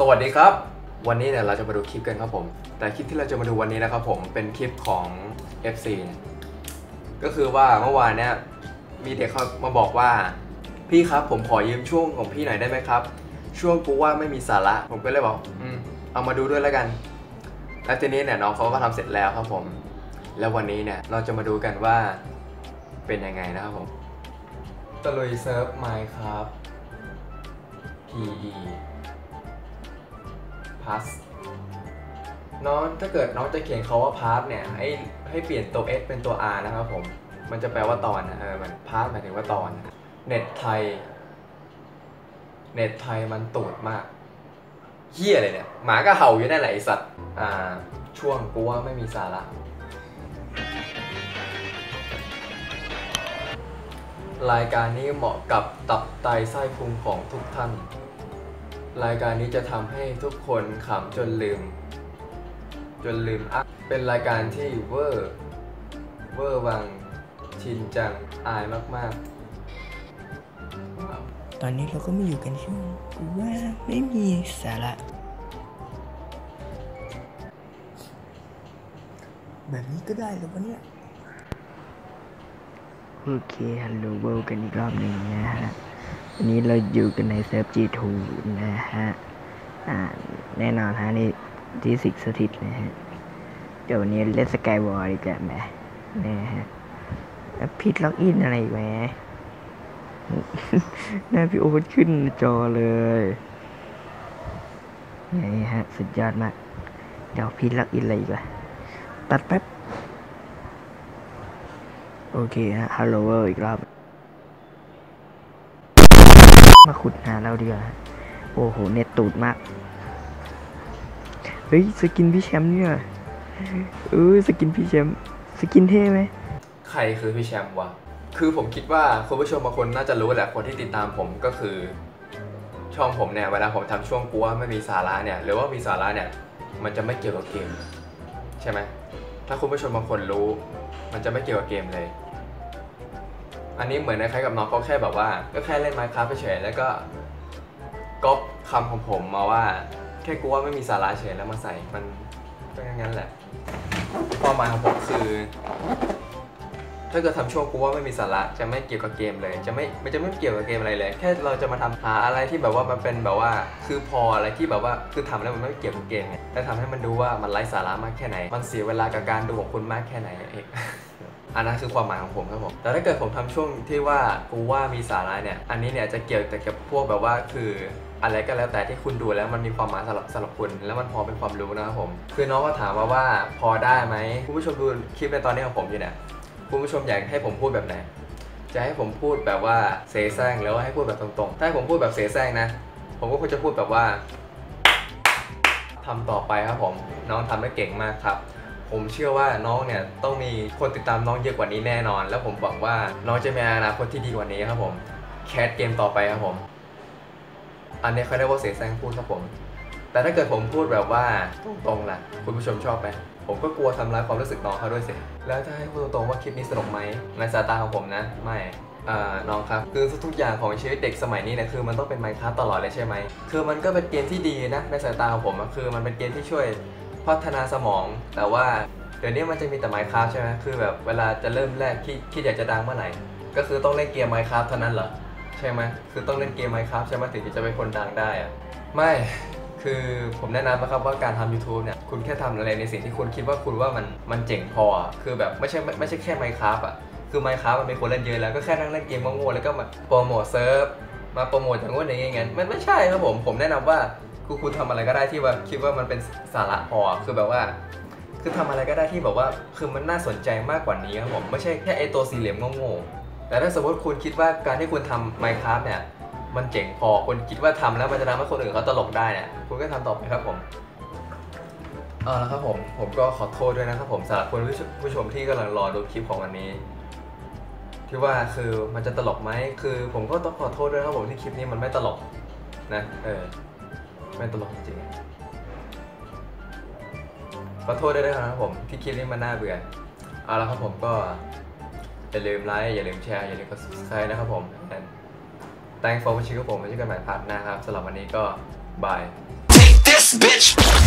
สวัสดีครับ วันนี้เนี่ยเราจะมาดูคลิปกันครับผม แต่คลิปที่เราจะมาดูวันนี้นะครับผมเป็นคลิปของ FC เนี่ยก็คือว่าเมื่อวานเนี่ยมีเด็กเขามาบอกว่า พี่ครับผมขอยืมช่วงของพี่หน่อยได้ไหมครับ ช่วงกูว่าไม่มีสาระ ผมก็เลยบอกอืมเอามาดูด้วยแล้วกันแล้วทีนี้เนี่ยน้องเขาก็ทำเสร็จแล้วครับผม แล้ววันนี้เนี่ยเราจะมาดูกันว่าเป็นยังไงนะครับผมตะลุยเซิร์ฟไมค์ครับ PE Pass น้องถ้าเกิดน้องจะเขียนเขาว่า Pass เนี่ยให้ให้เปลี่ยนตัว S เป็นตัว R นะครับผม มันจะแปลว่าตอนนะเออมัน Pass หมายถึงว่าตอน เน็ตไทย เน็ตไทยมันตูดมากเฮียอะไรเนี่ย หมาก็เห่าอยู่นั่นแหละไอสัตว์ อ่า ช่วงกูว่าไม่มีสาระ รายการนี้เหมาะกับตับไตไส้พุงของทุกท่าน รายการนี้จะทำให้ทุกคนขำจนลืม จนลืมอะเป็นรายการที่เวอร์เวอร์วังชินจังอายมากๆว้าวตอนนี้เราก็มาอยู่กันช่วงกูว่าไม่มีสาระ แบบนี้ก็ได้แล้ววะเนี่ย โอเคฮัลโหลเวิลด์กันอีกรอบหนึ่งนะฮะ วันนี้เราอยู่กันในเซิร์ฟ G2 นะฮะ อ่า แน่นอนฮะนี่ที่สิกสถิตนะฮะ เดี๋ยววันนี้เล่นสกายวอร์อีกแล้วแหมนะฮะผิดล็อกอินอะไรอีกไหมหน้าพี่โอ๊ตขึ้นจอเลยนี่ฮะ สุดยอดมาก เดี๋ยวพี่ล็อกอินอะไรอีกล่ะตัดแป๊บ โอเคฮะ ฮัลโหลอีกรอบ มาขุดหาเราเดีกว่าฮะโอ้โห เน็ตตูดมาก เฮ้ย สกินพี่แชมป์เนี่ยเออสกินพี่แชมป์สกินเท่ไหม ใครคือพี่แชมป์วะ คือผมคิดว่าคุณผู้ชมบางคนน่าจะรู้แหละคนที่ติดตามผมก็คือ ช่องผมเนี่ยเวลาผมทำช่วงกูว่าไม่มีสาระเนี่ย หรือว่ามีสาระเนี่ย มันจะไม่เกี่ยวกับเกม ใช่ไหมถ้าคุณผู้ชมบางคนรู้ มันจะไม่เกี่ยวกับเกมเลย อันนี้เหมือนคล้ายกับน้องเขาแค่แบบว่า ก็แค่เล่น Minecraft เฉยแล้วก็ก๊อปคำของผมมาว่า แค่กูว่าไม่มีสาระเฉยแล้วมาใส่มันก็อย่างนั้นแหละความหมายของผมคือ ถ้าเกิดทำช่วงกูว่าไม่มีสาระจะไม่เกี่ยวกับเกมเลย จะไม่มันจะไม่เกี่ยวกับเกมอะไรเลย แค่เราจะมาทำหาอะไรที่แบบว่ามันเป็นแบบว่า คือพออะไรที่แบบว่าคือทำแล้วมันไม่เกี่ยวกับเกมไงแต่ทำให้มันดูว่ามันไร้สาระมากแค่ไหน มันเสียเวลากับการดูของคุณมากแค่ไหนเอง อันนั้นคือความหมายของผมครับผมแต่ถ้าเกิดผมทำช่วงที่ว่ากูว่ามีสาระเนี่ย อันนี้เนี่ยจะเกี่ยวแต่กับพวกแบบว่าคืออะไรก็แล้วแต่ที่คุณดูแล้วมันมีความหมายสำหรับสำหรับคุณแล้วมันพอเป็นความรู้นะครับผม คือน้องก็ถามมาว่าพอได้ไหมคุณผู้ชมดูคลิปในตอนนี้ของผมอยู่เนี่ยคุณผู้ชมอยากให้ผมพูดแบบไหนจะให้ผมพูดแบบว่าเสแสร้งหรือว่าให้พูดแบบตรงๆ ถ้าให้ผมพูดแบบเสแสร้งนะ ผมก็ควรจะพูดแบบว่าทำต่อไปครับผม น้องทำได้เก่งมากครับ ผมเชื่อว่าน้องเนี่ยต้องมีคนติดตามน้องเยอะกว่านี้แน่นอน แล้วผมหวังว่าน้องจะมีอนาคตที่ดีกว่านี้ครับผมแคสเกมต่อไปครับผม อันนี้เขาเรียกว่าเสแสร้งพูดครับผม แต่ถ้าเกิดผมพูดแบบว่าตรงๆล่ะ คุณผู้ชมชอบไหมผมก็กลัวทำร้ายความรู้สึกน้องเขาด้วยสิ แล้วถ้าให้พูดตรงๆว่าคลิปนี้สนุกไหมในสายตาของผมนะ ไม่น้องครับ คือทุกอย่างของชีวิตเด็กสมัยนี้เนี่ยคือมันต้องเป็นไมค์คัสตลอดเลยใช่ไหม คือมันก็เป็นเกมที่ดีนะในสายตาของผมคือมันเป็นเกมที่ช่วย พัฒนาสมอง แต่ว่าเดี๋ยวนี้มันจะมีแต่ไมค์คัสใช่ไหมคือแบบเวลาจะเริ่มแรกคิดคิดอยากจะดังเมื่อไหร่ก็คือต้องเล่นเกมไมค์คัสเท่านั้นเหรอใช่ไหมคือต้องเล่นเกมไมค์คัสใช่ไหมถึงจะเป็นคนดังได้อะไม่คือผมแนะนำนะครับว่าการทำ YouTube เนี่ยคุณแค่ทำอะไรในสิ่งที่คุณคิดว่าคุณว่ามันมันเจ๋งพอ คือแบบไม่ใช่ไม่ใช่แค่ Minecraft อะคือ Minecraft มันมีคนเล่นเยอะแล้วก็แค่นั่งเล่นเกมโง่ๆแล้วก็มาโปรโมทเซิร์ฟมาโปรโมทอย่างงู้นอย่างงี้งั้นมันไม่ใช่ครับผมผมแนะนำว่า คือคุณทำอะไรก็ได้ที่ว่าคิดว่ามันเป็นสาระพอคือแบบว่า คือทำอะไรก็ได้ที่แบบว่า คือมันน่าสนใจมากกว่านี้ครับผมไม่ใช่แค่ไอตัวสี่เหลี่ยมโง่ๆแต่ถ้าสมมติคุณคิดว่าการที่คุณทำ Minecraft เนี่ยมันเจ๋งพอคนคิดว่าทำแล้วมันจะทำให้คนอื่นเขาตลกได้เนี่ยคุณก็ทำต่อไปครับผมเอาละครับผมผมก็ขอโทษด้วยนะครับผมสำหรับคุณผู้ชมผู้ชมที่กำลังรอดูคลิปของวันนี้ ที่ว่าคือมันจะตลกไหมคือ ผมก็ต้องขอโทษด้วยครับผมที่คลิปนี้มันไม่ตลกนะเออ ไม่ตลกจริงๆขอโทษด้วยนะครับผมที่คลิปนี้มันน่าเบื่อเอาละครับผมก็ อย่าลืมไลค์อย่าลืมแชร์อย่าลืมกด subscribe นะครับผม and thanks for watching ครับผมไว้เจอกันใหม่พาร์ทหน้าครับสำหรับวันนี้ก็บาย bitch.